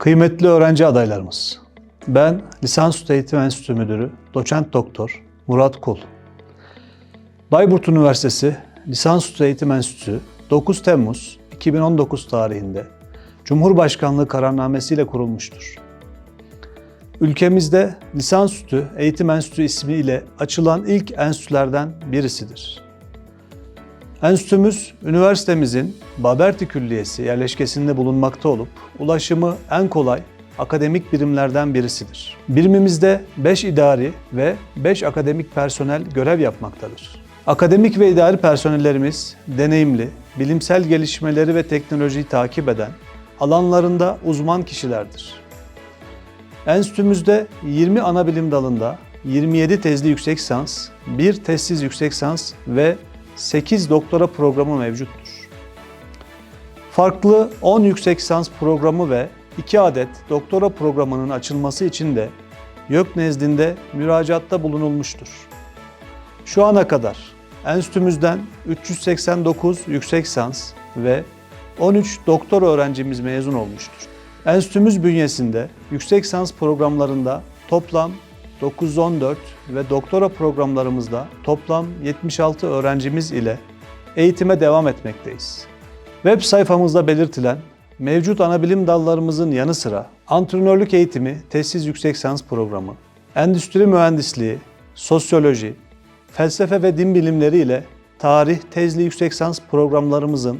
Kıymetli öğrenci adaylarımız, ben Lisansüstü Eğitim Enstitüsü Müdürü Doçent Doktor Murat Kul. Bayburt Üniversitesi Lisansüstü Eğitim Enstitüsü 9 Temmuz 2019 tarihinde Cumhurbaşkanlığı kararnamesiyle kurulmuştur. Ülkemizde Lisansüstü Eğitim Enstitüsü ismiyle açılan ilk enstitülerden birisidir. Enstitümüz, üniversitemizin Baberti Külliyesi yerleşkesinde bulunmakta olup, ulaşımı en kolay akademik birimlerden birisidir. Birimimizde 5 idari ve 5 akademik personel görev yapmaktadır. Akademik ve idari personellerimiz deneyimli, bilimsel gelişmeleri ve teknolojiyi takip eden, alanlarında uzman kişilerdir. Enstitümüzde 20 ana bilim dalında 27 tezli yüksek lisans, 1 tezsiz yüksek lisans ve 8 doktora programı mevcuttur. Farklı 10 yüksek lisans programı ve 2 adet doktora programının açılması için de YÖK nezdinde müracaatta bulunulmuştur. Şu ana kadar enstitümüzden 389 yüksek lisans ve 13 doktor öğrencimiz mezun olmuştur. Enstitümüz bünyesinde yüksek lisans programlarında toplam 914 ve doktora programlarımızda toplam 76 öğrencimiz ile eğitime devam etmekteyiz. Web sayfamızda belirtilen mevcut anabilim dallarımızın yanı sıra antrenörlük eğitimi tesis yüksek lisans programı, endüstri mühendisliği, sosyoloji, felsefe ve din bilimleri ile tarih tezli yüksek lisans programlarımızın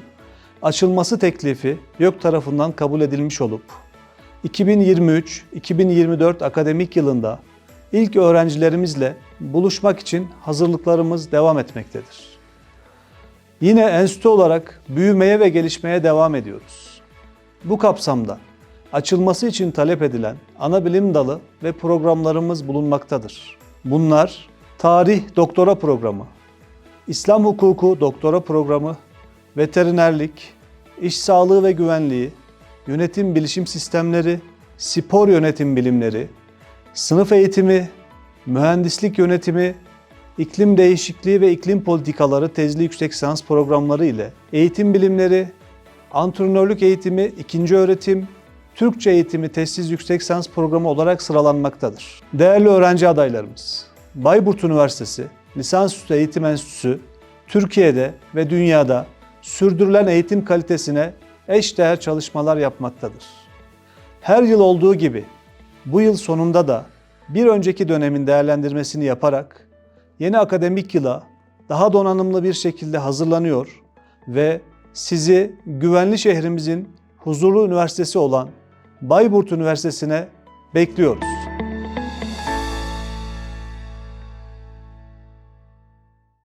açılması teklifi YÖK tarafından kabul edilmiş olup 2023-2024 akademik yılında ilk öğrencilerimizle buluşmak için hazırlıklarımız devam etmektedir. Yine enstitü olarak büyümeye ve gelişmeye devam ediyoruz. Bu kapsamda açılması için talep edilen ana bilim dalı ve programlarımız bulunmaktadır. Bunlar Tarih Doktora Programı, İslam Hukuku Doktora Programı, Veterinerlik, İş Sağlığı ve Güvenliği, Yönetim Bilişim Sistemleri, Spor Yönetim Bilimleri, Sınıf Eğitimi, Mühendislik Yönetimi, İklim Değişikliği ve İklim Politikaları tezli yüksek lisans programları ile eğitim bilimleri, antrenörlük eğitimi, ikinci öğretim, Türkçe eğitimi tezsiz yüksek lisans programı olarak sıralanmaktadır. Değerli öğrenci adaylarımız, Bayburt Üniversitesi Lisansüstü Eğitim Enstitüsü, Türkiye'de ve dünyada sürdürülen eğitim kalitesine eşdeğer çalışmalar yapmaktadır. Her yıl olduğu gibi bu yıl sonunda da bir önceki dönemin değerlendirmesini yaparak yeni akademik yıla daha donanımlı bir şekilde hazırlanıyor ve sizi güvenli şehrimizin huzurlu üniversitesi olan Bayburt Üniversitesi'ne bekliyoruz.